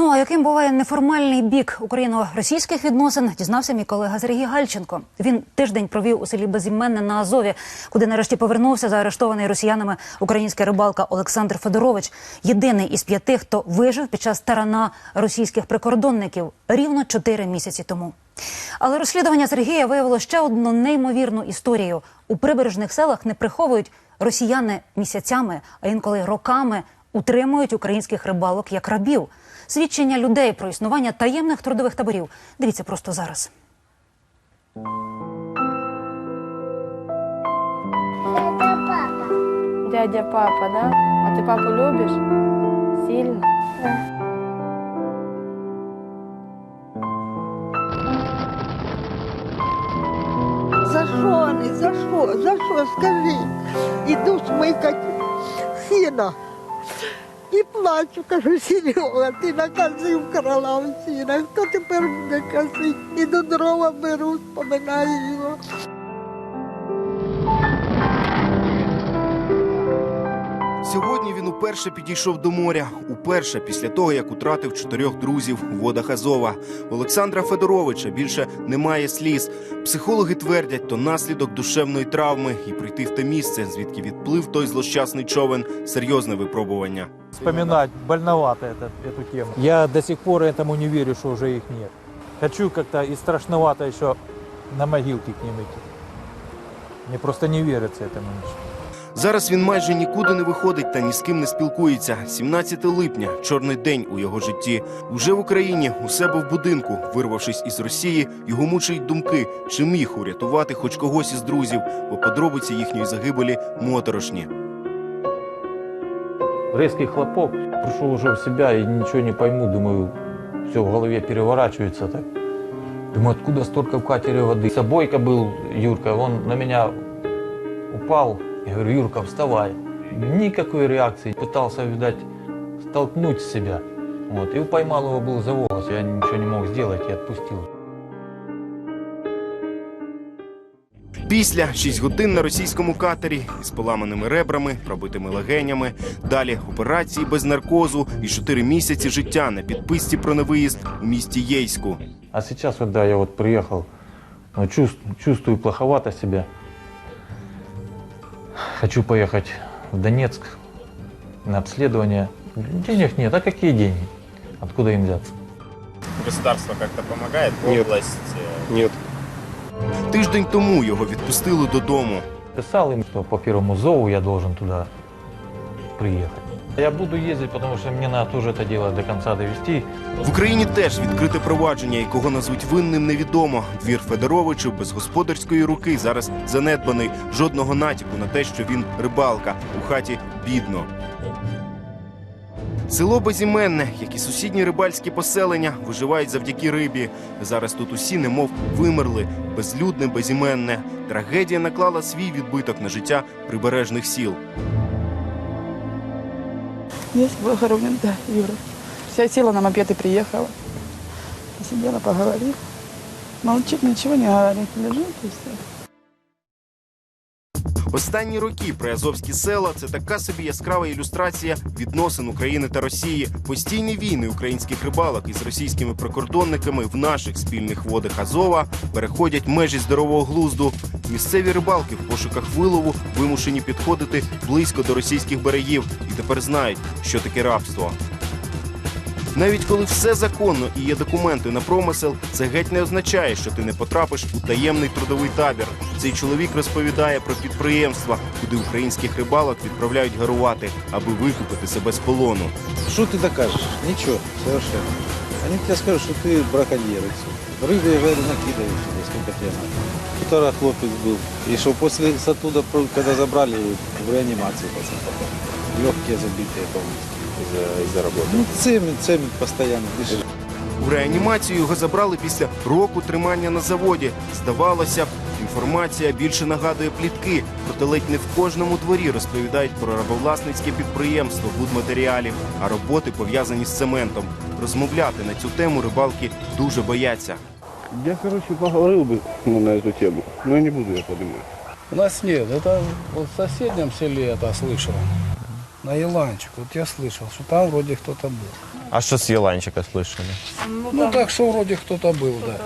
Ну а яким буває неформальний бік україно-російських відносин, дізнався мій колега Сергій Гальченко. Він тиждень провів у селі Безіменне на Азові, куди нарешті повернувся заарештований росіянами український рибалка Олександр Федорович. Єдиний із п'яти, хто вижив під час тарана російських прикордонників рівно чотири місяці тому. Але розслідування Сергія виявило ще одну неймовірну історію. У прибережних селах не приховують росіяни місяцями, а інколи роками утримують українських рибалок як рабів. Свідчення людей про існування таємних трудових таборів. Дивіться просто зараз. Это папа. Дядя папа, да? А ты папу любишь? Сильно? За що вони? За що? За що? Скажи. Іду смикати сіна. І плачу, кажу, Серега, ти накази вкрала в сіна. Хто тепер буде косить? І до дрова беру, споминаю його. Сьогодні він уперше підійшов до моря. Уперше після того, як утратив чотирьох друзів у водах Азова. Олександра Федоровича більше немає сліз. Психологи твердять, то наслідок душевної травми і прийти в те місце, звідки відплив той злощасний човен. Серйозне випробування. Вспоминать больновато это, эту тему. Я до сих пор этому не верю, что уже их нет. Хочу как-то и страшновато еще на могилке к ним идти. Мне просто не верится этому ничего. Зараз він майже нікуди не виходить та ні з ким не спілкується. 17 липня чорний день у його житті. Уже в Україні, у себе в будинку, вирвавшись із Росії, його мучають думки, чи міг урятувати хоч когось із друзів, бо подробиці їхньої загибелі моторошні. Резкий хлопок. Пришел уже в себя и ничего не пойму. Думаю, все в голове переворачивается так. Думаю, откуда столько в катере воды? Собойка был Юрка, он на меня упал. Я говорю, Юрка, вставай. Никакой реакции. Пытался, видать, столкнуть себя. Вот. И поймал его был за волос. Я ничего не мог сделать и отпустил. Після 6 годин на російському катері із поламаними ребрами, пробитими легенями. Далі операції без наркозу і 4 місяці життя на підписці про невиїзд у місті Єйську. А сейчас, когда я вот приехал, ну, чувствую, плоховато себя. Хочу поехать в Донецк на обследование. Денег нет. А какие деньги? Откуда им взяться? Государство как-то помогает? Нет. Область? э, Нет. Тиждень тому його відпустили додому. Писал им, что по первому зову я должен туда приехать. Я буду ездить, потому что мне надо тоже это дело до конца довести. В Україні теж відкрите провадження, і кого назвуть винним, невідомо. Двір Федоровичів без господарської руки зараз занедбаний. Жодного натяку на те, що він рибалка. У хаті бідно. Село Безіменне, як і сусідні рибальські поселення, виживають завдяки рибі. Зараз тут усі немов вимерли, безлюдне, безіменне. Трагедія наклала свій відбиток на життя прибережних сіл. Есть похоронен, да, Юра. Вся села на мопед и приехала. Посидела, поговорила. Молчит, ничего не говорит. Лежит и все. Останні роки приазовські села це така собі яскрава ілюстрація відносин України та Росії. Постійні війни українських рибалок із російськими прикордонниками в наших спільних водах Азова переходять межі здорового глузду. Місцеві рибалки в пошуках вилову вимушені підходити близько до російських берегів і тепер знають, що таке рабство. Навіть коли все законно і є документи на промисел, це геть не означає, що ти не потрапиш у таємний трудовий табір. Цей чоловік розповідає про підприємства, куди українських рибалок відправляють гарувати, аби викупити себе з полону. Что ты докажешь? Ничего, совершенно. Они тебе скажут, что ты браконьер. и всё. Рыбы, я говорю, накидывай сюда, сколько тебе надо. Второй хлопец был. И что после с оттуда, про- когда забрали, в реанимации пацан попал. Легкие забитые полностью из-за из работы. Ну, цемент, цемент постоянно. дышит. У реанімацію його забрали після року тримання на заводі. Здавалося б, інформація більше нагадує плітки, проте ледь не в кожному дворі розповідають про рабовласницьке підприємство будматеріалів, а роботи пов'язані з цементом. Розмовляти на цю тему рибалки дуже бояться. Я, короче, поговорил бы ну, на эту тему, но я не буду я поднимать. У нас нет, это вот в соседнем селе это слышал. на Еланчик. Вот я слышал, что там вроде кто-то был. А что с Еланчика слышали? Ну так что вроде кто-то был, да.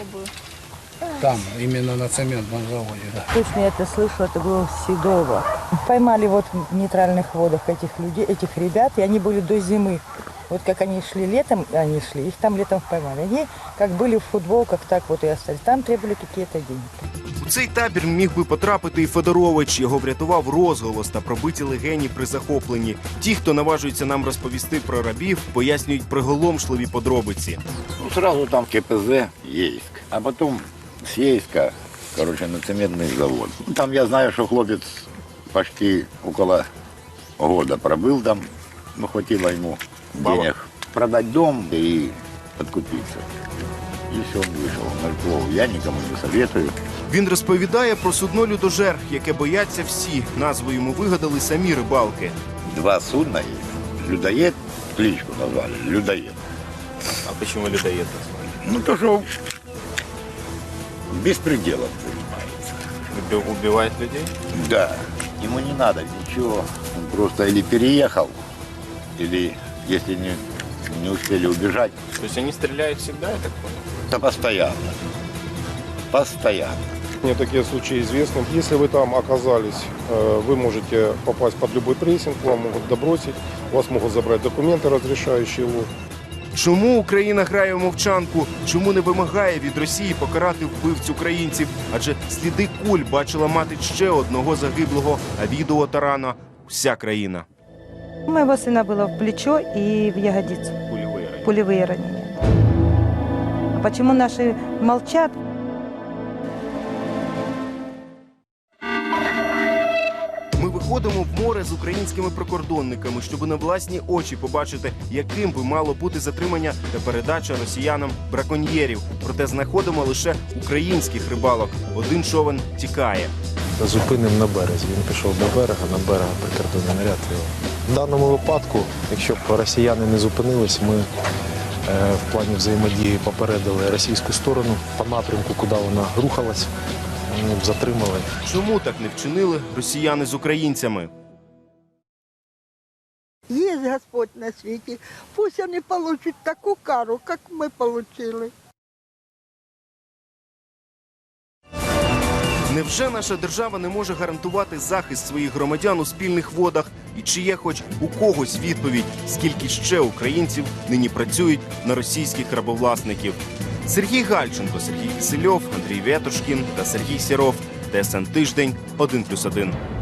Там, именно на цементном заводе, да. Точно я это слышала, это было Седово. Поймали вот в нейтральных водах этих людей, этих ребят, и они были до зимы. Вот как они шли летом, они шли, их там летом поймали. Они как были в футболках, так вот и остались. Там требовали какие-то деньги. У цей табір міг би потрапити і Федорович. Його врятував розголос та пробиті легені при захопленні. Ті, хто наважується нам розповісти про рабів, пояснюють приголомшливі подробиці. Ну, сразу там КПЗ, Ейск. А потом с Ейска, короче, на цементный завод. Ну, Там я знаю, что хлопец почти около года пробыл там. Ну, хватило ему денег продать дом и откупиться. И все, он вышел. Моряков я никому не советую. Він розповідає про судно людожер, яке бояться всі. Назву йому вигадали самі рибалки. Два судна есть. Людоед, кличку назвали, людоед. А почему людоед назвали? Ну, то, что беспределом занимается. Уби- Убивает людей? Да, ему не надо ничего. Он просто или переехал, или если не, не успели убежать, То есть они стреляют всегда, я так понял? то постоянно. Постоянно. Мне такие случаи известны. Если вы там оказались, э, вы можете попасть под любой прессинг, вам могут добросить, у вас могут забрать документы, разрешающие лов. Чому Україна грає в мовчанку? Чому не вимагає від Росії покарати вбивць українців? Адже сліди куль бачила мати ще одного загиблого, а відео тарана вся країна. У моего сына было в плечо и в ягодицу Пулевые ранения. пулевые ранения. А почему наши молчат? Виходимо в море з українськими прикордонниками, щоб на власні очі побачити, яким би мало бути затримання та передача росіянам браконьєрів. Проте знаходимо лише українських рибалок. Один човен тікає. Зупинив на березі. Він пішов до берега, на берега прикордонний наряд його. В даному випадку, якщо б росіяни не зупинились, ми е, в плані взаємодії попередили російську сторону по напрямку, куди вона рухалась. Вони б затримали. Чому так не вчинили росіяни з українцями? Есть Господь на свете. Пусть они получат такую кару, как мы получили. Невже наша держава не може гарантувати захист своїх громадян у спільних водах? І чи є хоч у когось відповідь, скільки ще українців нині працюють на російських рабовласників? Сергій Гальченко, Сергій Кисельов, Андрій Ветошкін та Сергій Сіров. ТСН тиждень 1+,1.